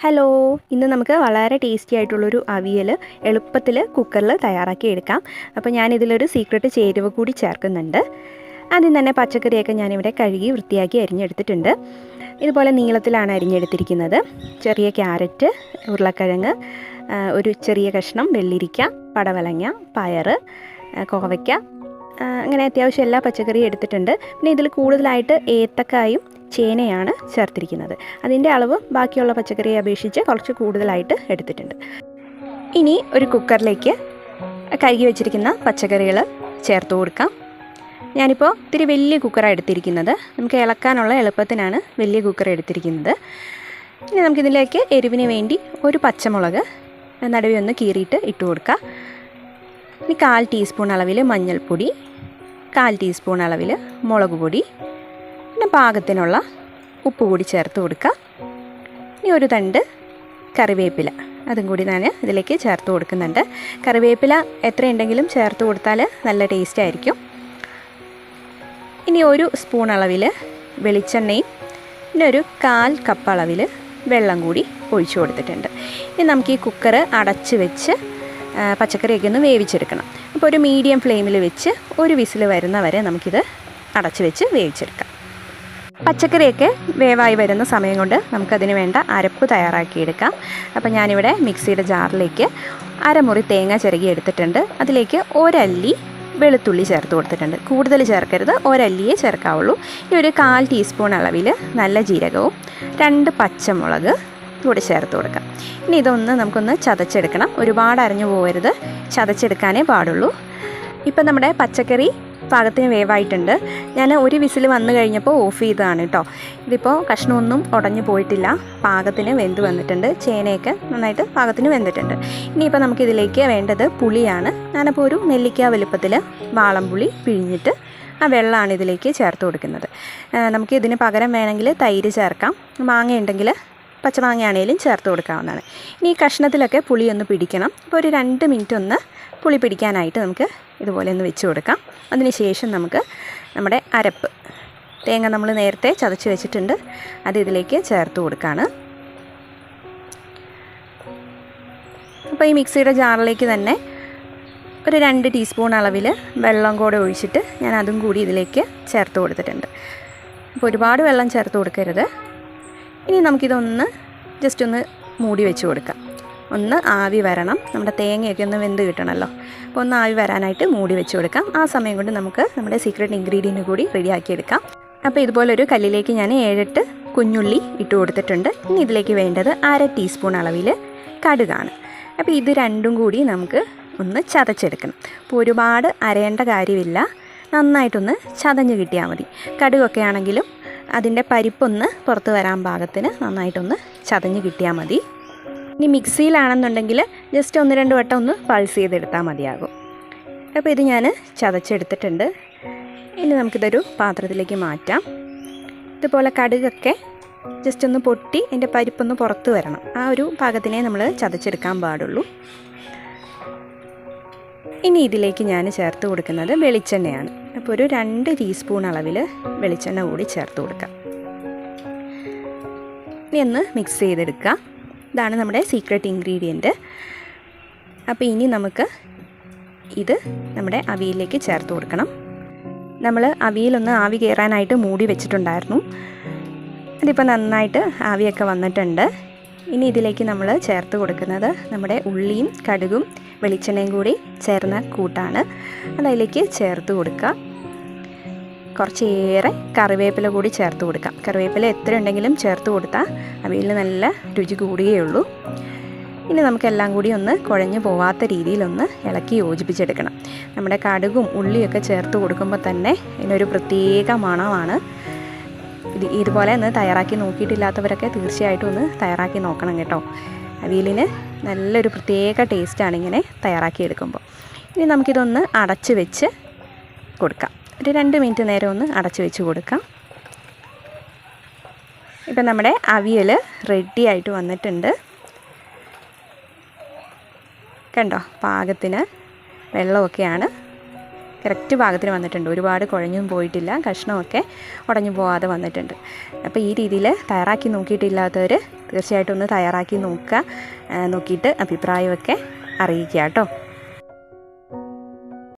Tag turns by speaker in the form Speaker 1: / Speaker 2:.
Speaker 1: Hello ഇന്ന് നമുക്ക് വളരെ ടേസ്റ്റി ആയിട്ടുള്ളൊരു അവിയൽ എളുപ്പത്തിൽ കുക്കറിൽ തയ്യാറാക്കി എടുക്കാം. അപ്പോൾ ഞാനിതിലൊരു സീക്രട്ട് ചേരുവ കൂടി ചേർക്കുന്നുണ്ട്. ആദ്യം തന്നെ പച്ചക്കറിയൊക്കെ ഞാനിവിടെ കഴുകി വൃത്തിയാക്കി അരിഞ്ഞെടുത്തിട്ടുണ്ട്. ഇതുപോലെ നീളത്തിലാണ് അരിഞ്ഞെടുത്തിരിക്കുന്നത്. ചെറിയ ക്യാരറ്റ് ഉരുളക്കിഴങ്ങ് ഒരു ചെറിയ കഷ്ണം വെള്ളിരിക്ക പടവലങ്ങ പയറ് ആ, കോവയ്ക്ക അങ്ങനെ അത്യാവശ്യം എല്ലാ പച്ചക്കറിയും എടുത്തിട്ടുണ്ട്. പിന്നെ ഇതിൽ കൂടുതലായിട്ട് ഏത്തക്കായും ചേനയാണ് ചേർത്തിരിക്കുന്നത്. അതിന്റെ അളവ് ബാക്കിയുള്ള പച്ചക്കറിയെ അപേക്ഷിച്ച് കുറച്ച് കൂടുതലായിട്ട് എടുത്തിട്ടുണ്ട്. ഇനി ഒരു കുക്കറിലേക്ക് കഴുകി വെച്ചിരിക്കുന്ന പച്ചക്കറികൾ ചേർത്ത് കൊടുക്കാം. ഞാനിപ്പോൾ ഇത്തിരി വലിയ കുക്കറാണ് എടുത്തിരിക്കുന്നത്. നമുക്ക് ഇളക്കാനുള്ള എളുപ്പത്തിനാണ് വലിയ കുക്കർ എടുത്തിരിക്കുന്നത്. ഇനി നമുക്കിതിലേക്ക് എരിവിന് വേണ്ടി ഒരു പച്ചമുളക് നടുവി ഒന്ന് കീറിയിട്ട് ഇട്ട് കൊടുക്കുക ഇനി കാൽ ടീസ്പൂൺ അളവിൽ മഞ്ഞൾപ്പൊടി കാൽ ടീസ്പൂൺ അളവിൽ മുളക് പൊടി പിന്നെ പാകത്തിനുള്ള ഉപ്പ് കൂടി ചേർത്ത് കൊടുക്കുക. ഇനി ഒരു തണ്ട് കറിവേപ്പില അതും കൂടി ഞാൻ ഇതിലേക്ക് ചേർത്ത് കൊടുക്കുന്നുണ്ട്. കറിവേപ്പില എത്രയുണ്ടെങ്കിലും ചേർത്ത് കൊടുത്താൽ നല്ല ടേസ്റ്റ് ആയിരിക്കും. ഇനി ഒരു സ്പൂൺ അളവിൽ വെളിച്ചെണ്ണയും പിന്നെ ഒരു കാൽ കപ്പ് അളവിൽ വെള്ളം കൂടി ഒഴിച്ചു കൊടുത്തിട്ടുണ്ട്. ഇനി നമുക്ക് ഈ കുക്കർ അടച്ച് വെച്ച് പച്ചക്കറിയൊക്കെ ഒന്ന് വേവിച്ചെടുക്കണം. അപ്പോൾ ഒരു മീഡിയം ഫ്ലെയിമിൽ വെച്ച് ഒരു വിസിൽ വരുന്ന വരെ നമുക്കിത് അടച്ചു വെച്ച് വേവിച്ചെടുക്കാം. പച്ചക്കറിയൊക്കെ വേവായി വരുന്ന സമയം കൊണ്ട് നമുക്കതിന് വേണ്ട അരപ്പ് തയ്യാറാക്കിയെടുക്കാം. അപ്പോൾ ഞാനിവിടെ മിക്സിയുടെ ജാറിലേക്ക് അരമുറി തേങ്ങ ചിരകി എടുത്തിട്ടുണ്ട്. അതിലേക്ക് ഒരല്ലി വെളുത്തുള്ളി ചേർത്ത് കൊടുത്തിട്ടുണ്ട്. കൂടുതൽ ചേർക്കരുത് ഒരല്ലിയേ ചേർക്കാവുള്ളൂ. ഈ ഒരു കാൽ ടീസ്പൂൺ അളവിൽ നല്ല ജീരകവും രണ്ട് പച്ചമുളക് കൂടി ചേർത്ത് കൊടുക്കാം. ഇനി ഇതൊന്ന് നമുക്കൊന്ന് ചതച്ചെടുക്കണം. ഒരുപാട് അരഞ്ഞു പോകരുത്. ചതച്ചെടുക്കാനേ പാടുള്ളൂ. ഇപ്പം നമ്മുടെ പച്ചക്കറി പാകത്തിന് വേവായിട്ടുണ്ട്. ഞാൻ ഒരു വിസിൽ വന്നു കഴിഞ്ഞപ്പോൾ ഓഫ് ചെയ്തതാണ് കേട്ടോ. ഇതിപ്പോൾ കഷ്ണമൊന്നും ഉടഞ്ഞു പോയിട്ടില്ല. പാകത്തിന് വെന്ത് വന്നിട്ടുണ്ട്. ചേനയൊക്കെ നന്നായിട്ട് പാകത്തിന് വെന്തിട്ടുണ്ട്. ഇനിയിപ്പോൾ നമുക്കിതിലേക്ക് വേണ്ടത് പുളിയാണ്. ഞാനപ്പോൾ ഒരു നെല്ലിക്ക വലുപ്പത്തിൽ വാളംപുളി പിഴിഞ്ഞിട്ട് ആ വെള്ളമാണ് ഇതിലേക്ക് ചേർത്ത് കൊടുക്കുന്നത്. നമുക്ക് ഇതിന് പകരം വേണമെങ്കിൽ തൈര് ചേർക്കാം. മാങ്ങ ഉണ്ടെങ്കിൽ പച്ചമാങ്ങയാണേലും ചേർത്ത് കൊടുക്കാവുന്നതാണ്. ഇനി ഈ കഷ്ണത്തിലൊക്കെ പുളി ഒന്ന് പിടിക്കണം. അപ്പോൾ ഒരു രണ്ട് മിനിറ്റ് ഒന്ന് പുളി പിടിക്കാനായിട്ട് നമുക്ക് ഇതുപോലെ ഒന്ന് വെച്ച് കൊടുക്കാം. അതിനുശേഷം നമുക്ക് നമ്മുടെ അരപ്പ്. തേങ്ങ നമ്മൾ നേരത്തെ ചതച്ച് വെച്ചിട്ടുണ്ട്. അത് ഇതിലേക്ക് ചേർത്ത് കൊടുക്കുകയാണ് അപ്പോൾ ഈ മിക്സിയുടെ ജാറിലേക്ക് തന്നെ ഒരു രണ്ട് ടീസ്പൂൺ അളവിൽ വെള്ളം കൂടെ ഒഴിച്ചിട്ട് ഞാൻ അതും കൂടി ഇതിലേക്ക് ചേർത്ത് കൊടുത്തിട്ടുണ്ട്. അപ്പോൾ ഒരുപാട് വെള്ളം ചേർത്ത് കൊടുക്കരുത്. ഇനി നമുക്കിതൊന്ന് ജസ്റ്റ് ഒന്ന് മൂടി വെച്ച് കൊടുക്കാം. ഒന്ന് ആവി വരണം. നമ്മുടെ തേങ്ങയൊക്കെ ഒന്ന് വെന്ത് കിട്ടണമല്ലോ അപ്പോൾ ഒന്ന് ആവി വരാനായിട്ട് മൂടി വെച്ച് കൊടുക്കാം. ആ സമയം കൊണ്ട് നമുക്ക് നമ്മുടെ സീക്രട്ട് ഇൻഗ്രീഡിയന്റ് കൂടി റെഡിയാക്കിയെടുക്കാം അപ്പോൾ ഇതുപോലൊരു കല്ലിലേക്ക് ഞാൻ ഏഴെട്ട് കുഞ്ഞുള്ളി ഇട്ട് കൊടുത്തിട്ടുണ്ട്. ഇനി ഇതിലേക്ക് വേണ്ടത് അര ടീസ്പൂൺ അളവിൽ കടുകാണ്. അപ്പോൾ ഇത് രണ്ടും കൂടി നമുക്ക് ഒന്ന് ചതച്ചെടുക്കണം. അപ്പോൾ ഒരുപാട് അരയേണ്ട കാര്യമില്ല. നന്നായിട്ടൊന്ന് ചതഞ്ഞ് കിട്ടിയാൽ മതി. കടുകൊക്കെ ആണെങ്കിലും അതിന്റെ പരിപ്പൊന്ന് പുറത്ത് വരാൻ പാകത്തിന് നന്നായിട്ടൊന്ന് ചതഞ്ഞ് കിട്ടിയാൽ മതി. ഇനി മിക്സിയിലാണെന്നുണ്ടെങ്കിൽ ജസ്റ്റ് ഒന്ന് രണ്ട് വട്ടം ഒന്ന് പൾസ് ചെയ്തെടുത്താൽ മതിയാകും. അപ്പോൾ ഇത് ഞാൻ ചതച്ചെടുത്തിട്ടുണ്ട്. ഇനി നമുക്കിതൊരു പാത്രത്തിലേക്ക് മാറ്റാം. ഇതുപോലെ കടുകൊക്കെ ജസ്റ്റ് ഒന്ന് പൊട്ടി എന്റെ പരിപ്പൊന്ന് പുറത്ത് വരണം. ആ ഒരു പാകത്തിനെ നമ്മൾ ചതച്ചെടുക്കാൻ പാടുള്ളൂ. ഇനി ഇതിലേക്ക് ഞാൻ ചേർത്ത് കൊടുക്കുന്നത് വെളിച്ചെണ്ണയാണ്. അപ്പോൾ ഒരു രണ്ട് ടീസ്പൂൺ അളവിൽ വെളിച്ചെണ്ണ കൂടി ചേർത്ത് കൊടുക്കാം. ഇനി ഒന്ന് മിക്സ് ചെയ്തെടുക്കുക ഇതാണ് നമ്മുടെ സീക്രട്ട് ഇൻഗ്രീഡിയന്റ് അപ്പോൾ ഇനി നമുക്ക് ഇത് നമ്മുടെ അവിയലിലേക്ക് ചേർത്ത് കൊടുക്കണം. നമ്മൾ അവിയലൊന്ന് ആവി കയറാനായിട്ട് മൂടി വെച്ചിട്ടുണ്ടായിരുന്നു. അതിപ്പോൾ നന്നായിട്ട് ആവിയൊക്കെ വന്നിട്ടുണ്ട്. ഇനി ഇതിലേക്ക് നമ്മൾ ചേർത്ത് കൊടുക്കുന്നത് നമ്മുടെ ഉള്ളിയും കടുകും വെളിച്ചെണ്ണയും കൂടി ചേർന്ന കൂട്ടാണ്. അതിലേക്ക് ചേർത്ത് കൊടുക്കുക. കുറച്ചേറെ കറിവേപ്പില കൂടി ചേർത്ത് കൊടുക്കാം. കറിവേപ്പില എത്ര ഉണ്ടെങ്കിലും ചേർത്ത് കൊടുത്താൽ അവയിൽ നല്ല രുചി കൂടുകയുള്ളൂ ഇനി നമുക്കെല്ലാം കൂടി ഒന്ന് കുഴഞ്ഞു പോവാത്ത രീതിയിലൊന്ന് ഇളക്കി യോജിപ്പിച്ചെടുക്കണം. നമ്മുടെ കടുകും ഉള്ളിയൊക്കെ ചേർത്ത് കൊടുക്കുമ്പോൾ തന്നെ ഇതിനൊരു പ്രത്യേക മണമാണ്. ഇത് ഇതുപോലെ ഒന്ന് തയ്യാറാക്കി നോക്കിയിട്ടില്ലാത്തവരൊക്കെ തീർച്ചയായിട്ടും ഒന്ന് തയ്യാറാക്കി നോക്കണം കേട്ടോ. അവിയലിന് നല്ലൊരു പ്രത്യേക ടേസ്റ്റാണ് ഇങ്ങനെ തയ്യാറാക്കി എടുക്കുമ്പോൾ. ഇനി നമുക്കിതൊന്ന് അടച്ച് വെച്ച് കൊടുക്കാം. ഒരു രണ്ട് മിനിറ്റ് നേരം ഒന്ന് അടച്ച് വെച്ച് കൊടുക്കാം. ഇപ്പം നമ്മുടെ അവിയൽ റെഡി ആയിട്ട് വന്നിട്ടുണ്ട്. കണ്ടോ? പാകത്തിന് വെള്ളമൊക്കെയാണ് കറക്റ്റ് പാകത്തിന് വന്നിട്ടുണ്ട്. ഒരുപാട് കുഴഞ്ഞും പോയിട്ടില്ല. കഷ്ണമൊക്കെ ഉടഞ്ഞു പോകാതെ വന്നിട്ടുണ്ട്. അപ്പോൾ ഈ രീതിയിൽ തയ്യാറാക്കി നോക്കിയിട്ടില്ലാത്തവർ തീർച്ചയായിട്ടും ഒന്ന് തയ്യാറാക്കി നോക്കുക. നോക്കിയിട്ട് അഭിപ്രായമൊക്കെ അറിയിക്കുക കേട്ടോ.